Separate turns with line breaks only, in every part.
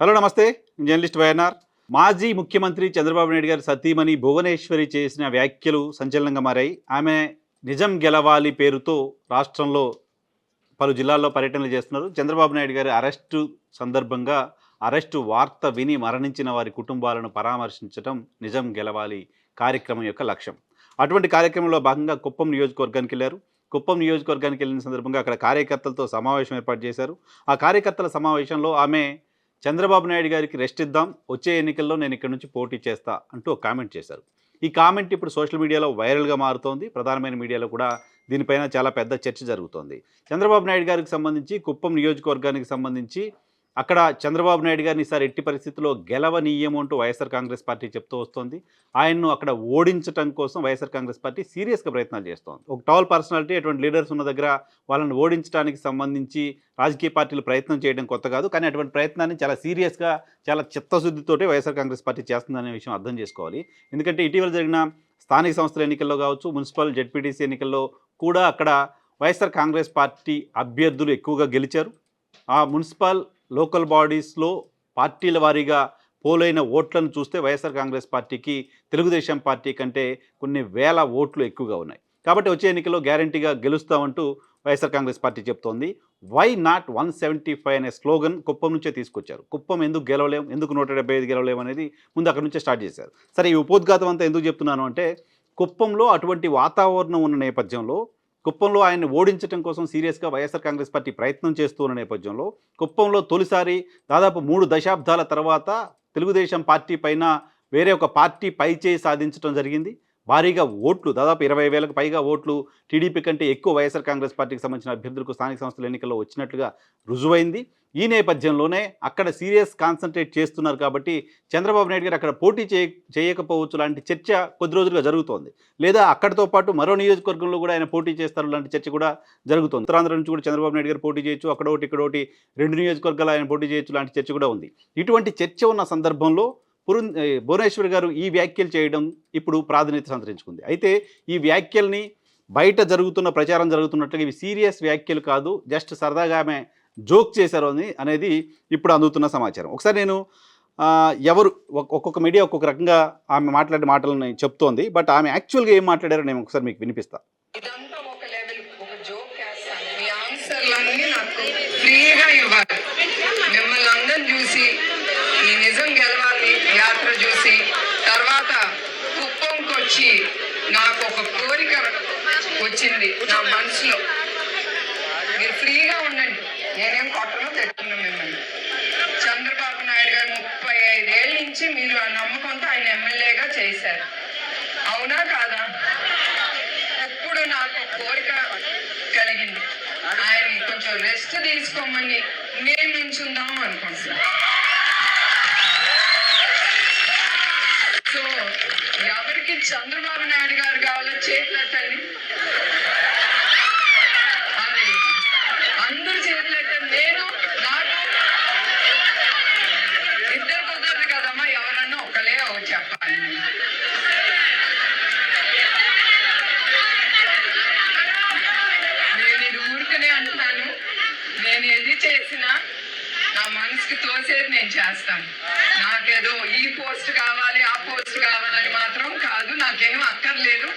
Hello నమస్తే. Journalist YNR. మాజీ ముఖ్యమంత్రి చంద్రబాబు నాయుడు గారి సతీమణి భువనేశ్వరి చేసిన వ్యాఖ్యలు సంచలనంగా మారాయి. ఆమె నిజం గెలవాలి పేరుతో రాష్ట్రంలో పలు జిల్లాల్లో పర్యటనలు చేస్తున్నారు. చంద్రబాబు నాయుడు గారి అరెస్టు సందర్భంగా అరెస్టు వార్త విని మరణించిన వారి కుటుంబాలను పరామర్శించడం నిజం గెలవాలి కార్యక్రమం యొక్క లక్ష్యం. అటువంటి కార్యక్రమంలో భాగంగా కుప్పం నియోజకవర్గానికి వెళ్ళారు. కుప్పం నియోజకవర్గానికి వెళ్ళిన సందర్భంగా అక్కడ కార్యకర్తలతో సమావేశం ఏర్పాటు చేశారు. ఆ కార్యకర్తల సమావేశంలో ఆమె చంద్రబాబు నాయుడు గారికి రెస్ట్ ఇద్దాం వచ్చే ఎన్నికల్లో నేను ఇక్కడ నుంచి పోటీ చేస్తా అంటూ ఒక కామెంట్ చేశారు. ఈ కామెంట్ ఇప్పుడు సోషల్ మీడియాలో వైరల్గా మారుతోంది. ప్రధానమైన మీడియాలో కూడా దీనిపైన చాలా పెద్ద చర్చ జరుగుతోంది. చంద్రబాబు నాయుడు గారికి సంబంధించి కుప్పం నియోజకవర్గానికి సంబంధించి అక్కడ చంద్రబాబు నాయుడు గారిని ఈసారి ఎట్టి పరిస్థితుల్లో గెలవనీయము అంటూ వైఎస్ఆర్ కాంగ్రెస్ పార్టీ చెప్తూ వస్తోంది. ఆయన్ను అక్కడ ఓడించడం కోసం వైఎస్ఆర్ కాంగ్రెస్ పార్టీ సీరియస్గా ప్రయత్నాలు చేస్తోంది. ఒక టవల్ పర్సనాలిటీ అటువంటి లీడర్స్ ఉన్న దగ్గర వాళ్ళని ఓడించడానికి సంబంధించి రాజకీయ పార్టీలు ప్రయత్నం చేయడం కొత్త కాదు. కానీ అటువంటి ప్రయత్నాన్ని చాలా సీరియస్గా చాలా చిత్తశుద్ధితోటి వైఎస్ఆర్ కాంగ్రెస్ పార్టీ చేస్తుందనే విషయం అర్థం చేసుకోవాలి. ఎందుకంటే ఇటీవల జరిగిన స్థానిక సంస్థల ఎన్నికల్లో కావచ్చు మున్సిపల్ జెడ్పీటీసీ ఎన్నికల్లో కూడా అక్కడ వైఎస్ఆర్ కాంగ్రెస్ పార్టీ అభ్యర్థులు ఎక్కువగా గెలిచారు. ఆ మున్సిపల్ లోకల్ బాడీస్లో పార్టీల వారీగా పోలైన ఓట్లను చూస్తే వైఎస్ఆర్ కాంగ్రెస్ పార్టీకి తెలుగుదేశం పార్టీ కంటే కొన్ని వేల ఓట్లు ఎక్కువగా ఉన్నాయి. కాబట్టి వచ్చే ఎన్నికల్లో గ్యారంటీగా గెలుస్తామంటూ వైఎస్ఆర్ కాంగ్రెస్ పార్టీ చెప్తోంది. Why not one seventy five అనే స్లోగన్ కుప్పం నుంచే తీసుకొచ్చారు. కుప్పం ఎందుకు గెలవలేం ఎందుకు నూట డెబ్బై ఐదు గెలవలేం అనేది ముందు అక్కడి నుంచే స్టార్ట్ చేశారు. సరే ఈ ఉపోద్ఘాతం అంతా ఎందుకు చెప్తున్నాను అంటే కుప్పంలో అటువంటి వాతావరణం ఉన్న నేపథ్యంలో కుప్పంలో ఆయన్ని ఓడించడం కోసం సీరియస్గా వైఎస్ఆర్ కాంగ్రెస్ పార్టీ ప్రయత్నం చేస్తున్న నేపథ్యంలో కుప్పంలో తొలిసారి దాదాపు మూడు దశాబ్దాల తర్వాత తెలుగుదేశం పార్టీ పైన వేరే ఒక పార్టీ పైచేయి సాధించడం జరిగింది. భారీగా ఓట్లు దాదాపు ఇరవై వేలకు పైగా ఓట్లు టీడీపీ కంటే ఎక్కువ వైఎస్ఆర్ కాంగ్రెస్ పార్టీకి సంబంధించిన అభ్యర్థులకు స్థానిక సంస్థల ఎన్నికల్లో వచ్చినట్లుగా రుజువైంది. ఈ నేపథ్యంలోనే అక్కడ సీరియస్ కాన్సన్ట్రేట్ చేస్తున్నారు కాబట్టి చంద్రబాబు నాయుడు గారు అక్కడ పోటీ చేయ చేయకపోవచ్చు లాంటి చర్చ కొద్ది రోజులుగా జరుగుతోంది. లేదా అక్కడితో పాటు మరో నియోజకవర్గంలో కూడా ఆయన పోటీ చేస్తారు లాంటి చర్చ కూడా జరుగుతుంది. ఉత్తరాంధ్ర నుంచి కూడా చంద్రబాబు నాయుడు గారు పోటీ చేయొచ్చు అక్కడ ఒకటి ఇక్కడ ఒకటి రెండు నియోజకవర్గాలు ఆయన పోటీ చేయొచ్చు లాంటి చర్చ కూడా ఉంది. ఇటువంటి చర్చ ఉన్న సందర్భంలో పురు భువనేశ్వర్ గారు ఈ వ్యాఖ్యలు చేయడం ఇప్పుడు ప్రాధాన్యత సంతరించుకుంది. అయితే ఈ వ్యాఖ్యల్ని బయట జరుగుతున్న ప్రచారం జరుగుతున్నట్లుగా ఇవి సీరియస్ వ్యాఖ్యలు కాదు జస్ట్ సరదాగా ఆమె జోక్ చేశారు అని అనేది ఇప్పుడు అందుతున్న సమాచారం. ఒకసారి నేను ఎవరు ఒక్- ఒక్కొక్క మీడియా ఒక్కొక్క రకంగా ఆమె మాట్లాడే మాటలను చెప్తోంది. బట్ ఆమె యాక్చువల్గా ఏం మాట్లాడారో నేను ఒకసారి మీకు వినిపిస్తా.
ఇదంతా ఒక లెవెల్ ఒక జోక్ వేస్తాను. మీ ఆన్సర్లన్నీ నాకు ఫ్రీగా ఇవ్వాలి. మిమ్మల్ని అందరం చూసి ఈ నిజం గెలవాలి యాత్ర చూసి తర్వాత కుప్పంకి వచ్చి నాకు ఒక కోరిక వచ్చింది. నా మనసులో మీరు ఫ్రీగా ఉండండి నేనేం కొట్టను తెట్టును మిమ్మల్ని చంద్రబాబు నాయుడు గారు ముప్పై ఐదేళ్ళ నుంచి మీరు ఆ నమ్మకంతో ఆయన ఎమ్మెల్యేగా చేశారు అవునా కాదా ఇప్పుడు నాకు ఒక కోరిక కలిగింది ఆయన కొంచెం రెస్ట్ తీసుకోమని మేము నించుందాం అనుకుంటున్నాం. సో ఎవరికి చంద్రబాబు నాయుడు గారు కావాలో చేతులెట్టండి చేసినా నా మనసుకి తోసేది నేను చేస్తాను. నాకేదో ఈ పోస్ట్ కావాలి ఆ పోస్ట్ కావాలని మాత్రం కాదు నాకేం అక్కర్లేదు.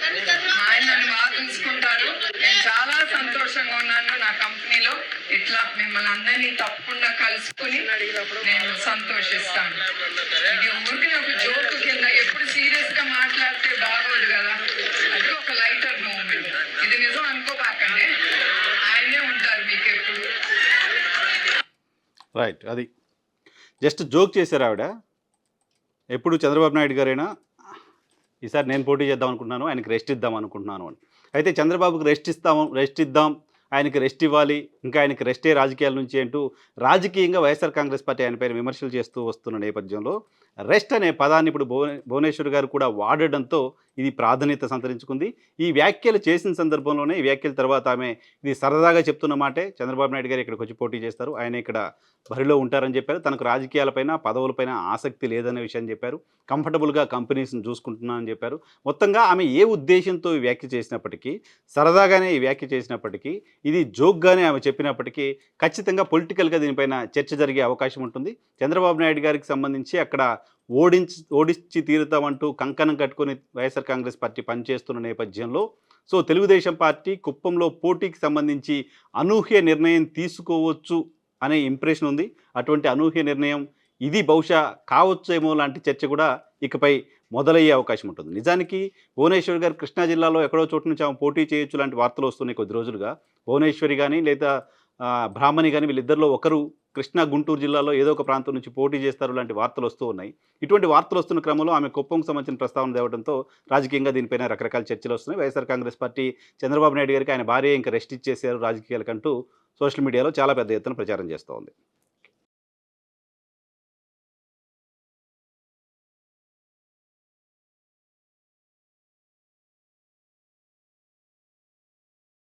ఆయన నన్ను బాగా చూసుకుంటారు. నేను చాలా సంతోషంగా ఉన్నాను నా కంపెనీలో. ఇట్లా మిమ్మల్ని అందరినీ తప్పకుండా కలుసుకుని నేను సంతోషిస్తాను ఇది ఊరికి ఒక జోక్ కింద ఎప్పుడు సీరియస్గా మాట్లాడితే బాగోదు కదా అది ఒక లైటర్ మూమెంట్ ఇది నిజం అనుకోబాకండి ఆయనే ఉంటారు మీకు ఎప్పుడు
రైట్ అది. జస్ట్ జోక్ చేశారు ఆవిడ. ఎప్పుడు చంద్రబాబు నాయుడు గారైనా ఈసారి నేను పోటీ చేద్దాం అనుకుంటున్నాను ఆయనకి రెస్ట్ ఇద్దాం అనుకుంటున్నాను అని. అయితే చంద్రబాబుకి రెస్ట్ ఇస్తాము రెస్ట్ ఇద్దాం ఆయనకి రెస్ట్ ఇవ్వాలి ఇంకా ఆయనకి రెస్టే రాజకీయాల నుంచి అంటూ రాజకీయంగా వైఎస్ఆర్ కాంగ్రెస్ పార్టీ ఆయన పైన విమర్శలు చేస్తూ వస్తున్న నేపథ్యంలో రెస్ట్ అనే పదాన్ని ఇప్పుడు భువనే భువనేశ్వర్ గారు కూడా వాడడంతో ఇది ప్రాధాన్యత సంతరించుకుంది. ఈ వ్యాఖ్యలు చేసిన సందర్భంలోనే ఈ వ్యాఖ్యల తర్వాత ఆమె ఇది సరదాగా చెప్తున్న మాటే చంద్రబాబు నాయుడు గారు ఇక్కడికి వచ్చి పోటీ చేస్తారు. ఆయన ఇక్కడ బరిలో ఉంటారని చెప్పారు. తనకు రాజకీయాలపైన పదవులపైన ఆసక్తి లేదనే విషయం చెప్పారు. కంఫర్టబుల్గా కంపెనీస్ని చూసుకుంటున్నానని చెప్పారు. మొత్తంగా ఆమె ఏ ఉద్దేశంతో ఈ వ్యాఖ్య చేసినప్పటికీ సరదాగానే ఈ వ్యాఖ్య చేసినప్పటికీ ఇది జోక్గానే ఆమె చెప్పినప్పటికీ ఖచ్చితంగా పొలిటికల్గా దీనిపైన చర్చ జరిగే అవకాశం ఉంటుంది. చంద్రబాబు నాయుడు గారికి సంబంధించి అక్కడ ఓడించి ఓడించి తీరుతామంటూ కంకణం కట్టుకొని వైఎస్ఆర్ కాంగ్రెస్ పార్టీ పనిచేస్తున్న నేపథ్యంలో సో తెలుగుదేశం పార్టీ కుప్పంలో పోటీకి సంబంధించి అనూహ్య నిర్ణయం తీసుకోవచ్చు అనే ఇంప్రెషన్ ఉంది. అటువంటి అనూహ్య నిర్ణయం ఇది బహుశా కావచ్చేమో లాంటి చర్చ కూడా ఇకపై మొదలయ్యే అవకాశం ఉంటుంది. నిజానికి భువనేశ్వర్ గారు కృష్ణా జిల్లాలో ఎక్కడో చోటు నుంచి ఆమె పోటీ చేయొచ్చు లాంటి వార్తలు వస్తున్నాయి కొద్ది రోజులుగా. భువనేశ్వరి కానీ లేదా బ్రాహ్మణి కానీ వీళ్ళిద్దరిలో ఒకరు కృష్ణా గుంటూరు జిల్లాలో ఏదో ఒక ప్రాంతం నుంచి పోటీ చేస్తారు లాంటి వార్తలు వస్తూ ఉన్నాయి. ఇటువంటి వార్తలు వస్తున్న క్రమంలో ఆమె కుప్పంకు సంబంధించిన ప్రస్తావన తేవడంతో రాజకీయంగా దీనిపైన రకరకాల చర్చలు వస్తున్నాయి. YSR Congress party Chandrababu Naidu గారికి ఆయన భార్య ఇంకా రెస్ట్ ఇచ్చేసారు రాజకీయాలకంటూ సోషల్ మీడియాలో చాలా పెద్ద ఎత్తున ప్రచారం చేస్తోంది.